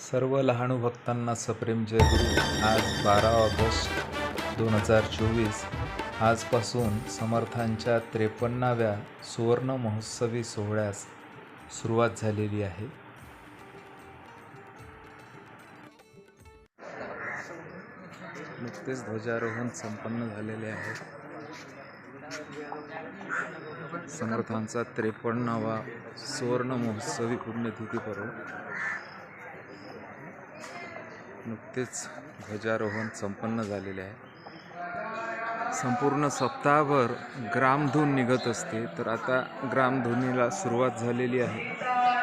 सर्व लहानू भक्तांना सप्रेम जयगुरु आज बारा ऑगस्ट दोन हजार चोवीस. आजपासून समर्थांच्या त्रेपन्नाव्या सुवर्ण महोत्सवी सोहळ्यास सुरुवात झालेली आहे. नुकतेच ध्वजारोहण संपन्न झालेले आहे. समर्थांचा त्रेपन्नावा सुवर्ण महोत्सवी पुण्यतिथी पर्व. नुकतेच ध्वजारोहण संपन्न झालेले आहे. संपूर्ण सप्ताहभर ग्रामधून निघत असते. तर आता ग्रामधुनीला सुरुवात झालेली आहे.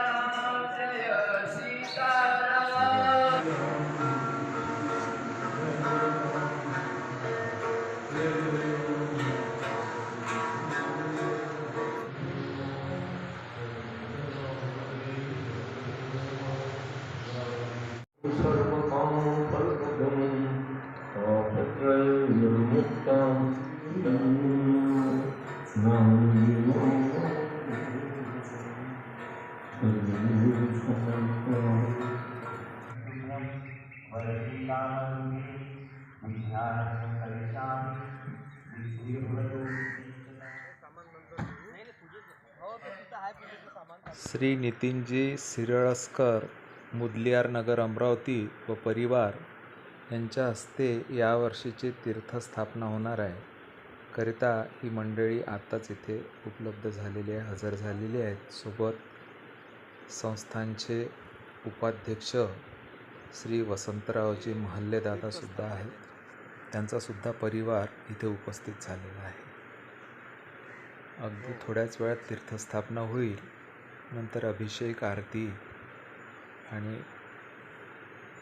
श्री नितीनजी सिरळस्कर मुदलियार नगर अमरावती व परिवार यांच्या हस्ते यावर्षीची तीर्थस्थापना होणार आहे. करिता ही मंडळी आत्ताच इथे उपलब्ध झालेली आहे हजर झालेली आहेत. सोबत संस्थांचे उपाध्यक्ष श्री वसंतरावजी महल्लेदादासुद्धा आहेत. त्यांचासुद्धा परिवार इथे उपस्थित झालेला आहे. अगदी थोड्याच वेळात तीर्थस्थापना होईल. नंतर अभिषेक आरती आणि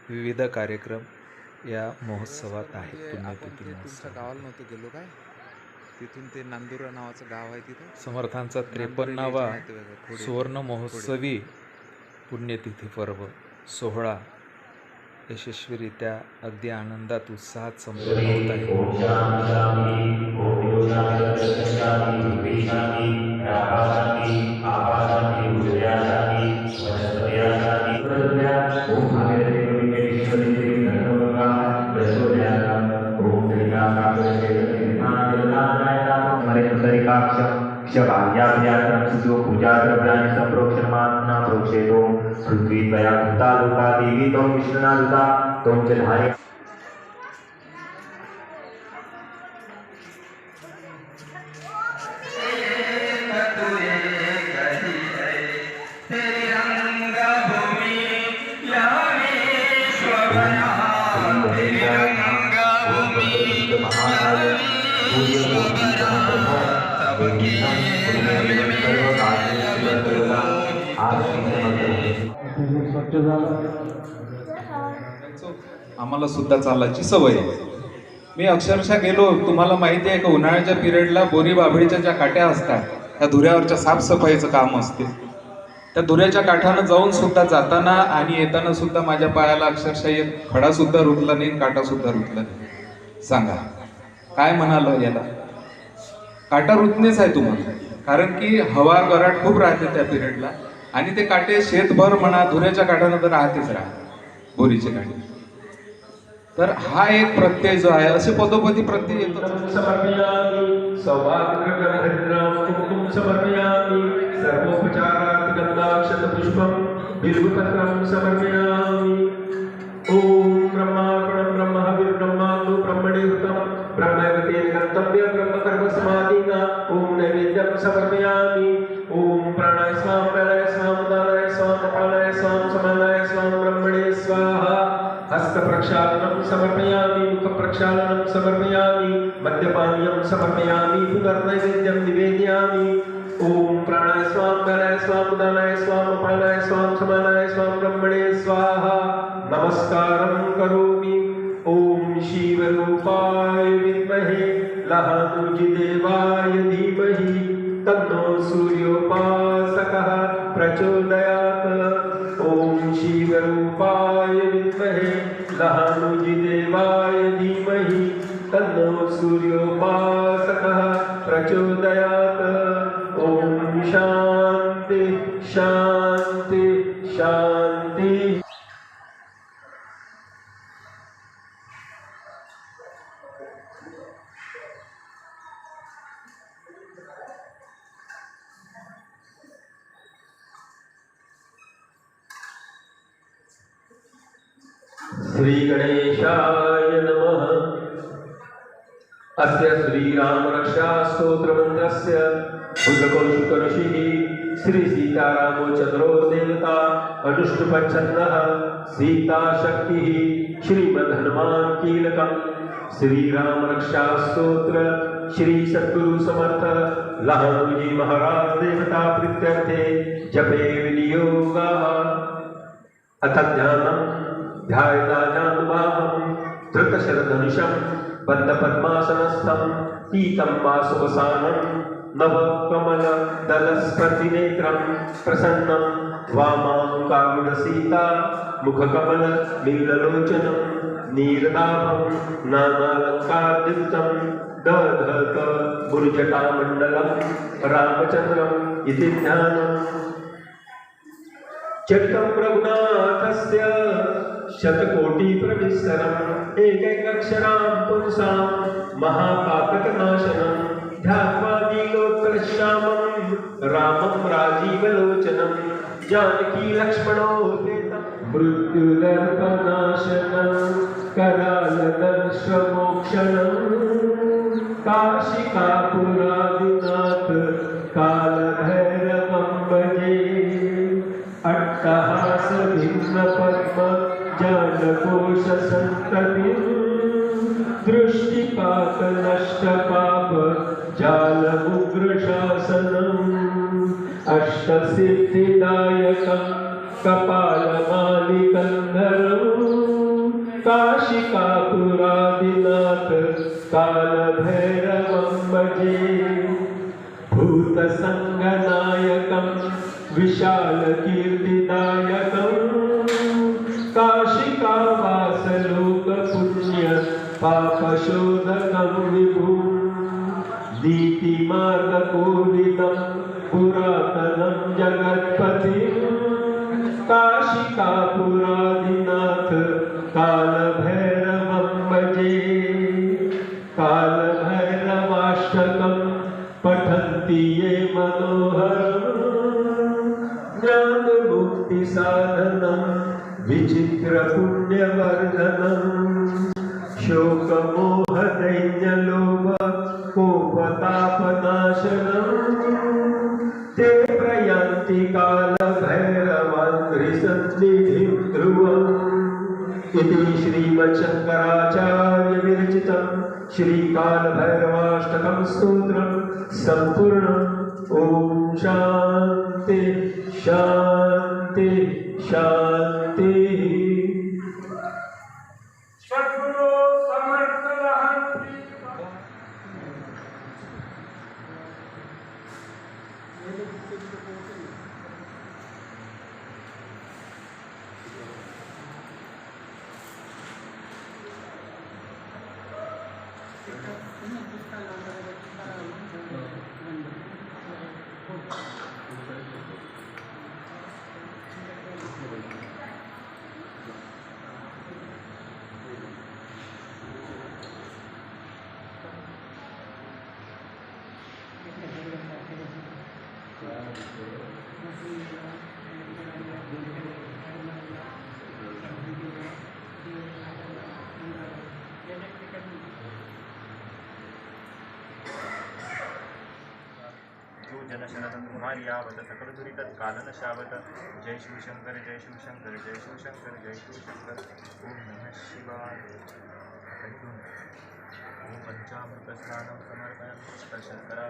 विविध कार्यक्रम या महोत्सवात आहेत. पुण्यतिथी महोत्सव. गावाला नव्हतं गेलो काय? तिथून ते नांदुरा नावाचं गाव आहे तिथं? समर्थांचा त्रेपन्नावा सुवर्ण महोत्सवी पुण्यतिथी पर्व सोहळा यशस्वीरित्या अगदी आनंदात उत्साहात संपन्न होत आहे. देवी त्वं विष्णुनादुता त्वं च धारे आम्हाला सुद्धा चालायची सवय आहे. मी अक्षरशः गेलो तुम्हाला माहिती आहे का उन्हाळ्याच्या पिरियडला बोरी बाभळीच्या ज्या काट्या असतात त्या धुऱ्यावरच्या साफसफाईचं काम असते. त्या धुऱ्याच्या काठानं जाऊन सुद्धा जाताना आणि येताना सुद्धा माझ्या पायाला अक्षरशः एक खडा सुद्धा रुतला नाही काटा सुद्धा रुतला नाही. सांगा काय म्हणाल याला? काटा रुतणेच आहे तुम्हाला. कारण की हवा गराट खूप राहते त्या पिरियडला आणि ते काटे शेतभर म्हणा धुऱ्याच्या काठानं तर राहतेच राहते बोरीचे काटे. तर हा एक प्रत्यय जो आहे असे पदोपदी प्रत्यय येतो. स्वाहा। हस्तप्रक्षालनं समर्पयामि, मुखप्रक्षालनं समर्पयामि, मद्यपानीयं समर्पयामि पुनर्नैवेद्यं निवेदयामि। ॐ प्राणाय स्वां प्राणाय स्वां उदानाय स्वां अपानाय स्वां समानाय स्वां ब्रह्मणे स्वाहा। नमस्कारं करोमि। ॐ शिवरूपाय विद्महे लहानुजिदेवाय धीमहि, तन्नो सूर्योपासकः प्रचोदयात्। लहानुजिदेवाय धीमहि तन्नो सूर्योपासकः प्रचोदयात् श्रीगणेशाय नमः। अस्य श्रीरामरक्षास्तोत्रमन्त्रस्य बुधकौशिकऋषिः श्रीसीतारामचन्द्रो देवता अनुष्टुपच्छन्दः सीताशक्तिः श्रीमद्हनुमान् कीलकम् श्रीरामरक्षास्तोत्र श्री सद्गुरु समर्थ लहानुजी महाराज देवता प्रीत्यर्थे जपे विनियोगाः। अथ ज्ञानं ध्यायताजानुभावं धृतशरधनुषं बद्धपद्मासनस्थं, पीतं वासुवसानं नवकमलदलस्पर्धिनेत्रं, प्रसन्नं वामाङ्कारुणसीता मुखकमलनीललोचनं नीरदाभं नानालङ्कारयुक्तं दधत गुरुजटामण्डलं रामचन्द्रम् इति ज्ञानम् चरितं रघुनाथस्य शतकोटिप्रविस्तरम् एकैकक्षरां पुंसां महापातकनाशनं ध्यात्वा नीलोत्कलश्यामं रामं राजीवलोचनं जानकी लक्ष्मणो मृत्युदर्पनाशनं करालदर्शमोक्षणं काशिकापुरादिनाथ जानकोश सन्तति दृष्टिपात नष्टपाप जालमुग्रशासनम् अष्टसिद्धिदायकं कपालमालिकन्धरम् काशिकापुरादिनाथ कालभैरवं भजे भूतसङ्गनायकं विशालकीर्तिदायकं पापशोधकं विभुं नीतिमार्गपूरितं पुरातनं जगत्पतिं काशिकापुरादिनाथ कालभैरवं भजे कालभैरवाष्टकं पठन्ति ये मनोहरम्। ज्ञानमुक्तिसाधनं विचित्रपुण्यवर्धनम्। शोकमोहदैन्यलोभ कोपतापनाशनम् ते प्रयान्ति कालभैरवान्द्रिसन्निधिं ध्रुवम् इति श्रीमच्छङ्कराचार्यविरचितं श्रीकालभैरवाष्टकं स्तोत्रं सम्पूर्णम् ॐ शान्ति शान्ति, शान्तिः। जनशरदं तुम्हारी आवत सकल दुरितत् कालन शावत जय शिवशंकर जय शिवशंकर जय शिवशंकर जय शिवशंकर ओम नम शिवाय ओम पंचामृत स्नानं समर्पयामि शर्करा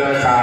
वंदना